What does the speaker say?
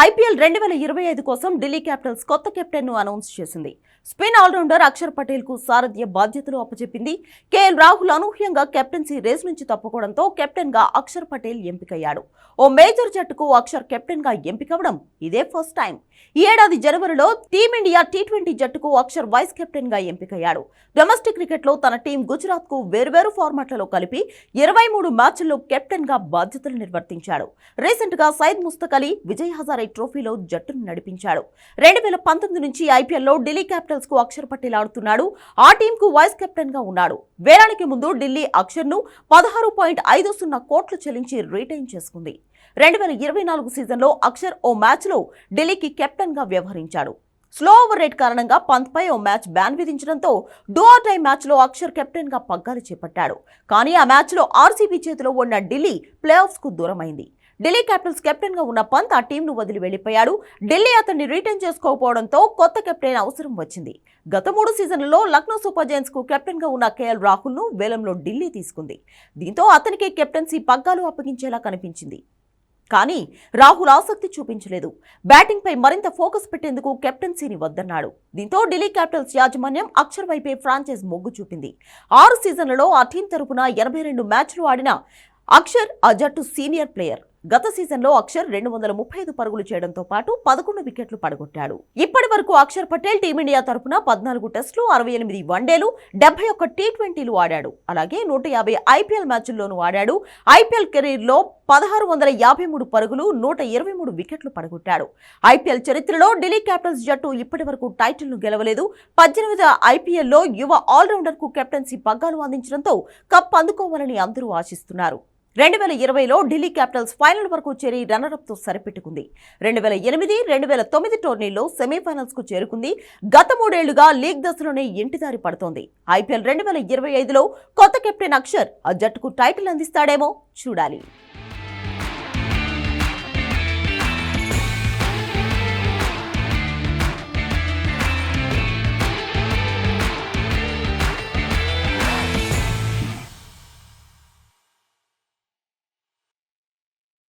IPL రెండు వేల ఇరవై ఐదు కోసం ఢిల్లీ క్యాపిటల్స్ కొత్త కెప్టెన్ను అనౌన్స్ చేసింది. స్పిన్ ఆల్రౌండర్ అక్షర్ పటేల్కు సారథ్య బాధ్యతలు అప్పచెప్పింది. కేఎల్ రాహుల్ అనూహ్యంగా కెప్టెన్సీ రేస్ నుంచి తప్పుకోవడంతో కెప్టెన్గా అక్షర్ పటేల్ ఎంపికయ్యాడు. ఓ మేజర్ జట్టుకు అక్షర్ కెప్టెన్గా ఎంపికవడం ఇదే ఫస్ట్ టైం. ఈ ఏడాది జనవరిలో టీమిండియా టీ ట్వంటీ జట్టుకు అక్షర్ వైస్ కెప్టెన్గా ఎంపికయ్యాడు. డొమెస్టిక్ క్రికెట్లో తన టీం గుజరాత్కు వేర్వేరు ఫార్మాట్లలో కలిపి ఇరవై మూడు మ్యాచ్ల్లో కెప్టెన్గా బాధ్యతలు నిర్వర్తించాడు. రీసెంట్గా సైద్ ముస్తక్ అలీ విజయ్ హజారే ట్రోఫీలో జట్టును నడిపించాడు. రెండు వేల పంతొమ్మిది నుంచి ఐపీఎల్లో ఢిల్లీ క్యాపిటల్స్కు అక్షర్ పటేల్ ఆడుతున్నాడు ఆ టీంకు వైస్ కెప్టెన్గా ఉన్నాడు. వేలానికి ముందు ఢిల్లీ అక్షర్ను పదహారు పాయింట్ ఐదు సున్నా కోట్లు చెల్లించి రీటైన్ చేసుకుంది. రెండు వేల ఇరవై నాలుగు సీజన్లో అక్షర్ ఓ మ్యాచ్లో ఢిల్లీకి కెప్టెన్గా వ్యవహరించాడు. స్లో ఓవర్ రేట్ కారణంగా పంత్పై ఓ మ్యాచ్ బ్యాన్ విధించడంతో డూ టై మ్యాచ్లో అక్షర్ కెప్టెన్గా పగ్గాలు చేపట్టాడు. కానీ ఆ మ్యాచ్లో ఆర్సీబీ చేతిలో ఉన్న ఢిల్లీ ప్లే కు దూరమైంది. ఢిల్లీ క్యాపిటల్స్ కెప్టెన్గా ఉన్న పంత్ ఆ టీంను వదిలి వెళ్ళిపోయాడు ఢిల్లీ అతన్ని రిటైన్ చేసుకోకపోవడంతో కొత్త కెప్టెన్ అవసరం వచ్చింది. గత మూడు సీజన్లలో లక్నో సూపర్ జైన్స్కు కెప్టెన్గా ఉన్న కేఎల్ రాహుల్ను వేలంలో ఢిల్లీ తీసుకుంది. దీంతో అతనికి కెప్టెన్సీ పగ్గాలు అప్పగించేలా కనిపించింది. కానీ రాహుల్ ఆసక్తి చూపించలేదు. బ్యాటింగ్ పై మరింత ఫోకస్ పెట్టేందుకు కెప్టెన్సీని వద్దన్నాడు. దీంతో ఢిల్లీ క్యాపిటల్స్ యాజమాన్యం అక్షర్ వైపే ఫ్రాంచైజ్ మొగ్గు చూపింది. ఆరు సీజన్లలో ఆ టీం తరపున ఎనభై రెండు మ్యాచ్లు ఆడిన అక్షర్ ఆ జట్టు సీనియర్ ప్లేయర్. గత సీజన్లో అక్షర్ రెండు వందల ముప్పై ఐదు పరుగులు చేయడంతో పాటు పదకొండు వికెట్లు పడగొట్టాడు. ఇప్పటి వరకు అక్షర్ పటేల్ టీమిండియా తరపున పద్నాలుగు టెస్టులు అరవై ఎనిమిది వన్డేలు డెబ్బై ఒక్క టీ ట్వంటీలు ఆడాడు. అలాగే నూట యాభై ఐపీఎల్ మ్యాచ్ల్లోనూ ఆడాడు. ఐపీఎల్ కెరీర్లో పదహారు వందల యాభై మూడు పరుగులు నూట ఇరవై మూడు వికెట్లు పడగొట్టాడు. ఐపీఎల్ చరిత్రలో ఢిల్లీ క్యాపిటల్స్ జట్టు ఇప్పటి వరకు టైటిల్ను గెలవలేదు. పద్దెనిమిది ఐపీఎల్లో యువ ఆల్రౌండర్కు కెప్టెన్సీ పగ్గాలు అందించడంతో కప్ అందుకోవాలని అందరూ ఆశిస్తున్నారు. రెండు వేల ఇరవైలో ఢిల్లీ క్యాపిటల్స్ ఫైనల్ వరకు చేరి రన్నరప్తో సరిపెట్టుకుంది. రెండు వేల ఎనిమిది రెండు వేల తొమ్మిది టోర్నీలో సెమీఫైనల్స్కు చేరుకుంది. గత మూడేళ్ళుగా లీగ్ దశలోనే ఇంటిదారి పడుతోంది. ఐపీఎల్ రెండు వేల ఇరవై ఐదులో కొత్త కెప్టెన్ అక్షర్ ఆ జట్టుకు టైటిల్ అందిస్తాడేమో చూడాలి.